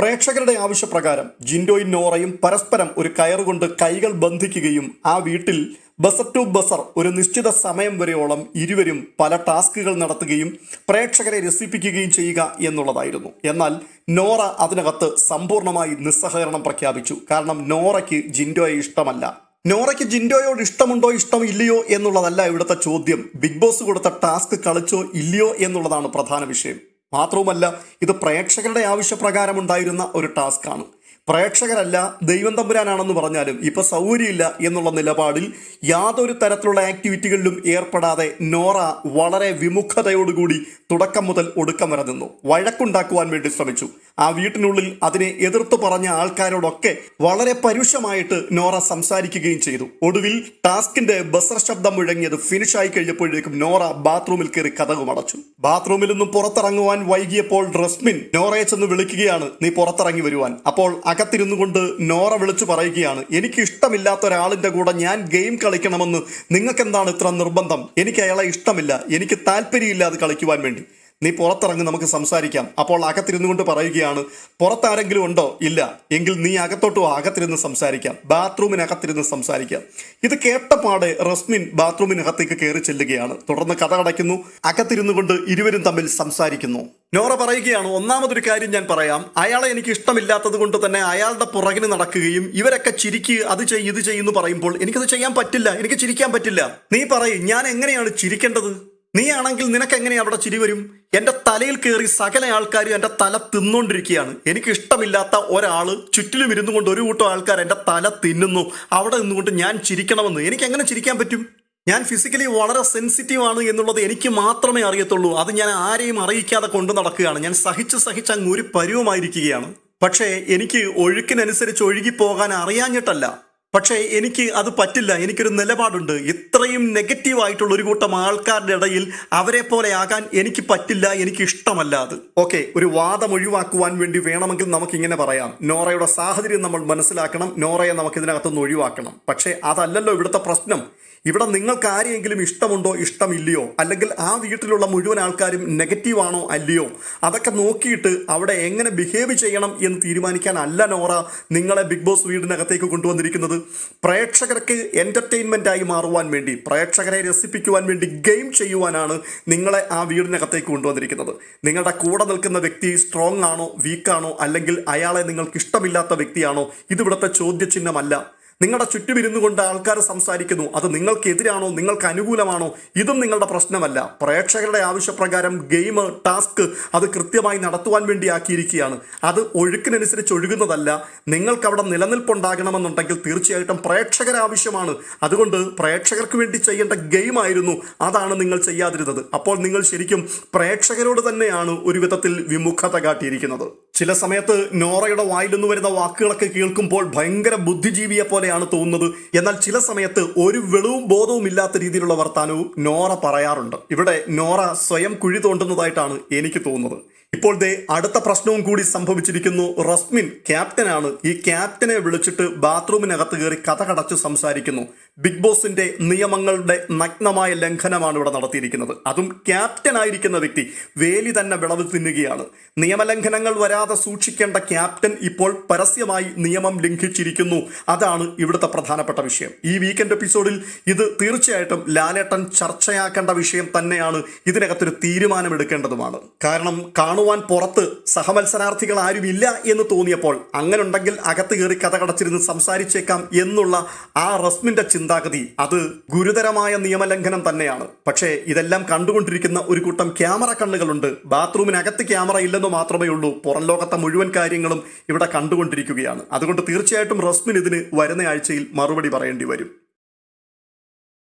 പ്രേക്ഷകരുടെ ആവശ്യപ്രകാരം ജിൻഡോയും നോറയും പരസ്പരം ഒരു കയറുകൊണ്ട് കൈകൾ ബന്ധിക്കുകയും ആ വീട്ടിൽ ബസർ ടു ബസർ ഒരു നിശ്ചിത സമയം വരെയോളം ഇരുവരും പല ടാസ്കുകൾ നടത്തുകയും പ്രേക്ഷകരെ രസിപ്പിക്കുകയും ചെയ്യുക എന്നുള്ളതായിരുന്നു. എന്നാൽ നോറ അതിനകത്ത് സമ്പൂർണമായി നിസ്സഹകരണം പ്രഖ്യാപിച്ചു. കാരണം നോറയ്ക്ക് ജിൻഡോയെ ഇഷ്ടമല്ല. നോറയ്ക്ക് ജിൻഡോയോട് ഇഷ്ടമുണ്ടോ ഇഷ്ടമില്ലയോ എന്നുള്ളതല്ല ഇവിടുത്തെ ചോദ്യം. ബിഗ് ബോസ് കൊടുത്ത ടാസ്ക് കളിച്ചോ ഇല്ലയോ എന്നുള്ളതാണ് പ്രധാന വിഷയം. മാത്രവുമല്ല ഇത് പ്രേക്ഷകരുടെ ആവശ്യപ്രകാരം ഉണ്ടായിരുന്ന ഒരു ടാസ്ക്കാണ്. പ്രേക്ഷകരല്ല ദൈവം തമ്പുരാനാണെന്ന് പറഞ്ഞാലും ഇപ്പോൾ സൗകര്യമില്ല എന്നുള്ള നിലപാടിൽ യാതൊരു തരത്തിലുള്ള ആക്ടിവിറ്റികളിലും ഏർപ്പെടാതെ നോറ വളരെ വിമുഖതയോടുകൂടി തുടക്കം മുതൽ ഒടുക്കം വരെ നിന്നു. വഴക്കുണ്ടാക്കുവാൻ വേണ്ടി ശ്രമിച്ചു. ആ വീട്ടിനുള്ളിൽ അതിനെ എതിർത്തു പറഞ്ഞ ആൾക്കാരോടൊക്കെ വളരെ പരുഷമായിട്ട് നോറ സംസാരിക്കുകയും ചെയ്തു. ഒടുവിൽ ടാസ്കിന്റെ ബസർ ശബ്ദം മുഴങ്ങിയത് ഫിനിഷായി കഴിഞ്ഞപ്പോഴേക്കും നോറ ബാത്റൂമിൽ കയറി കഥകും അടച്ചു ബാത്റൂമിൽ നിന്നും പുറത്തിറങ്ങുവാൻ വൈകിയപ്പോൾ റസ്മിൻ നോറയെ ചെന്ന് വിളിക്കുകയാണ് നീ പുറത്തിറങ്ങി വരുവാൻ. അപ്പോൾ അകത്തിരുന്നു കൊണ്ട് നോറ വിളിച്ചു പറയുകയാണ് എനിക്ക് ഇഷ്ടമില്ലാത്ത ഒരാളിന്റെ കൂടെ ഞാൻ ഗെയിം കളിക്കണമെന്ന് നിങ്ങൾക്ക് എന്താണ് ഇത്ര നിർബന്ധം? എനിക്ക് അയാളെ ഇഷ്ടമില്ല. എനിക്ക് താല്പര്യമില്ല അത് കളിക്കുവാൻ വേണ്ടി. നീ പുറത്തിറങ്ങി നമുക്ക് സംസാരിക്കാം. അപ്പോൾ അകത്തിരുന്നു കൊണ്ട് പറയുകയാണ് പുറത്താരെങ്കിലും ഉണ്ടോ? ഇല്ല. എങ്കിൽ നീ അകത്തോട്ടോ അകത്തിരുന്ന് സംസാരിക്കാം. ബാത്റൂമിനകത്തിരുന്ന് സംസാരിക്കാം. ഇത് കേട്ടപാടെ റസ്മിൻ ബാത്റൂമിനകത്തേക്ക് കയറി ചെല്ലുകയാണ്. തുടർന്ന് കഥ അടയ്ക്കുന്നു അകത്തിരുന്നു കൊണ്ട് ഇരുവരും തമ്മിൽ സംസാരിക്കുന്നു. നോറ പറയുകയാണ് ഒന്നാമതൊരു കാര്യം ഞാൻ പറയാം. അയാളെ എനിക്ക് ഇഷ്ടമില്ലാത്തത് കൊണ്ട് തന്നെ അയാളുടെ പുറകിന് നടക്കുകയും ഇവരൊക്കെ ചിരിക്ക് അത് ചെയ്യ് ഇത് ചെയ്യുന്നു പറയുമ്പോൾ എനിക്കത് ചെയ്യാൻ പറ്റില്ല എനിക്ക് ചിരിക്കാൻ പറ്റില്ല. നീ പറയും ഞാൻ എങ്ങനെയാണ് ചിരിക്കേണ്ടത്? നീ ആണെങ്കിൽ നിനക്ക് എങ്ങനെ അവിടെ ചിരി വരും? എന്റെ തലയിൽ കയറി സകല ആൾക്കാരും എന്റെ തല തിന്നുകൊണ്ടിരിക്കുകയാണ് എനിക്ക് ഇഷ്ടമില്ലാത്ത ഒരാൾ ചുറ്റിലും ഇരുന്നു കൊണ്ട് ഒരു കൂട്ടം ആൾക്കാർ എന്റെ തല തിന്നുന്നു. അവിടെ നിന്നുകൊണ്ട് ഞാൻ ചിരിക്കണമെന്ന്. എനിക്ക് എങ്ങനെ ചിരിക്കാൻ പറ്റും? ഞാൻ ഫിസിക്കലി വളരെ സെൻസിറ്റീവ് ആണ് എന്നുള്ളത് എനിക്ക് മാത്രമേ അറിയത്തുള്ളൂ. അത് ഞാൻ ആരെയും അറിയിക്കാതെ കൊണ്ടു നടക്കുകയാണ്. ഞാൻ സഹിച്ച് സഹിച്ച് അങ്ങ് ഒരു പരുവമായിരിക്കുകയാണ്. പക്ഷേ എനിക്ക് ഒഴുക്കിനനുസരിച്ച് ഒഴുകി പോകാൻ അറിയാഞ്ഞിട്ടല്ല. പക്ഷേ എനിക്ക് അത് പറ്റില്ല. എനിക്കൊരു നിലപാടുണ്ട്. ഇത്രയും നെഗറ്റീവായിട്ടുള്ള ഒരു കൂട്ടം ആൾക്കാരുടെ ഇടയിൽ അവരെ പോലെ ആകാൻ എനിക്ക് പറ്റില്ല എനിക്ക് ഇഷ്ടമല്ല അത്. ഓക്കെ ഒരു വാദം ഒഴിവാക്കുവാൻ വേണ്ടി വേണമെങ്കിൽ നമുക്ക് ഇങ്ങനെ പറയാം. നോറയുടെ സാഹചര്യം നമ്മൾ മനസ്സിലാക്കണം നോറയെ നമുക്ക് ഇതിനകത്തുനിന്ന് ഒഴിവാക്കണം. പക്ഷേ അതല്ലല്ലോ ഇവിടുത്തെ പ്രശ്നം. ഇവിടെ നിങ്ങൾക്ക് ആരെയെങ്കിലും ഇഷ്ടമുണ്ടോ ഇഷ്ടമില്ലയോ? അല്ലെങ്കിൽ ആ വീട്ടിലുള്ള മുഴുവൻ ആൾക്കാരും നെഗറ്റീവാണോ അല്ലയോ? അതൊക്കെ നോക്കിയിട്ട് അവിടെ എങ്ങനെ ബിഹേവ് ചെയ്യണം എന്ന് തീരുമാനിക്കാൻ അല്ല നോറ നിങ്ങളെ ബിഗ് ബോസ് വീടിനകത്തേക്ക് കൊണ്ടുവന്നിരിക്കുന്നത്. പ്രേക്ഷകർക്ക് എന്റർടൈൻമെന്റായി മാറുവാൻ വേണ്ടി പ്രേക്ഷകരെ രസിപ്പിക്കുവാൻ വേണ്ടി ഗെയിം ചെയ്യുവാനാണ് നിങ്ങളെ ആ വീടിനകത്തേക്ക് കൊണ്ടുവന്നിരിക്കുന്നത്. നിങ്ങളുടെ കൂടെ നിൽക്കുന്ന വ്യക്തി സ്ട്രോങ് ആണോ വീക്കാണോ അല്ലെങ്കിൽ അയാളെ നിങ്ങൾക്ക് ഇഷ്ടമില്ലാത്ത വ്യക്തിയാണോ ഇതിവിടുത്തെ ചോദ്യചിഹ്നമല്ല. നിങ്ങളുടെ ചുറ്റും ഇരുന്നു കൊണ്ട് ആൾക്കാർ സംസാരിക്കുന്നു. അത് നിങ്ങൾക്കെതിരാണോ? നിങ്ങൾക്ക് അനുകൂലമാണോ? ഇതും നിങ്ങളുടെ പ്രശ്നമല്ല. പ്രേക്ഷകരുടെ ആവശ്യപ്രകാരം ഗെയിം ടാസ്ക് അത് കൃത്യമായി നടത്തുവാൻ വേണ്ടി ആക്കിയിരിക്കുകയാണ് അത് ഒഴുക്കിനനുസരിച്ച് ഒഴുകുന്നതല്ല. നിങ്ങൾക്ക് അവിടെ നിലനിൽപ്പുണ്ടാകണമെന്നുണ്ടെങ്കിൽ തീർച്ചയായിട്ടും പ്രേക്ഷകർ ആവശ്യമാണ്. അതുകൊണ്ട് പ്രേക്ഷകർക്ക് വേണ്ടി ചെയ്യേണ്ട ഗെയിം ആയിരുന്നു അതാണ് നിങ്ങൾ ചെയ്യാതിരുന്നത്. അപ്പോൾ നിങ്ങൾ ശരിക്കും പ്രേക്ഷകരോട് തന്നെയാണ് ഒരു വിധത്തിൽ വിമുഖത കാട്ടിയിരിക്കുന്നത്. ചില സമയത്ത് നോറയുടെ വായിൽ നിന്ന് വരുന്ന വാക്കുകളൊക്കെ കേൾക്കുമ്പോൾ ഭയങ്കര ബുദ്ധിജീവിയെ പോലെയാണ് തോന്നുന്നത്. എന്നാൽ ചില സമയത്ത് ഒരു വെളിവും ബോധവും ഇല്ലാത്ത രീതിയിലുള്ള വർത്താനവും നോറ പറയാറുണ്ട്. ഇവിടെ നോറ സ്വയം കുഴി തോണ്ടുന്നതായിട്ടാണ് എനിക്ക് തോന്നുന്നത്. ഇപ്പോൾ ദേ അടുത്ത പ്രശ്നവും കൂടി സംഭവിച്ചിരിക്കുന്നു. റസ്മിൻ ക്യാപ്റ്റനാണ്. ഈ ക്യാപ്റ്റനെ വിളിച്ചിട്ട് ബാത്റൂമിനകത്ത് കയറി കഥ കടച്ച് സംസാരിക്കുന്നു. ബിഗ് ബോസിന്റെ നിയമങ്ങളുടെ നഗ്നമായ ലംഘനമാണ് ഇവിടെ നടത്തിയിരിക്കുന്നത്. അതും ക്യാപ്റ്റൻ ആയിരിക്കുന്ന വ്യക്തി വേലി തന്നെ വിളവ് തിന്നുകയാണ്. നിയമലംഘനങ്ങൾ വരാതെ സൂക്ഷിക്കേണ്ട ക്യാപ്റ്റൻ ഇപ്പോൾ പരസ്യമായി നിയമം ലംഘിച്ചിരിക്കുന്നു. അതാണ് ഇവിടുത്തെ പ്രധാനപ്പെട്ട വിഷയം. ഈ വീക്കെൻഡ് എപ്പിസോഡിൽ ഇത് തീർച്ചയായിട്ടും ലാലേട്ടൻ ചർച്ചയാക്കേണ്ട വിഷയം തന്നെയാണ് ഇതിനകത്തൊരു തീരുമാനമെടുക്കേണ്ടതുമാണ്. കാരണം കാണുവാൻ പുറത്ത് സഹമത്സരാർത്ഥികൾ ആരുമില്ല എന്ന് തോന്നിയപ്പോൾ അങ്ങനുണ്ടെങ്കിൽ അകത്ത് കയറി കഥ കടച്ചിരുന്ന് സംസാരിച്ചേക്കാം എന്നുള്ള ആ റസ്മിന്റെ ചിന്താഗതി അത് ഗുരുതരമായ നിയമലംഘനം തന്നെയാണ്. പക്ഷേ ഇതെല്ലാം കണ്ടുകൊണ്ടിരിക്കുന്ന ഒരു കൂട്ടം ക്യാമറ കണ്ണുകളുണ്ട്. ബാത്റൂമിനകത്ത് ക്യാമറ ഇല്ലെന്ന് മാത്രമേ ഉള്ളൂ. പുറം ലോകത്തെ മുഴുവൻ കാര്യങ്ങളും ഇവിടെ കണ്ടുകൊണ്ടിരിക്കുകയാണ്. അതുകൊണ്ട് തീർച്ചയായിട്ടും റസ്മിൻ ഇതിന് വരുന്ന ആഴ്ചയിൽ മറുപടി പറയേണ്ടി വരും.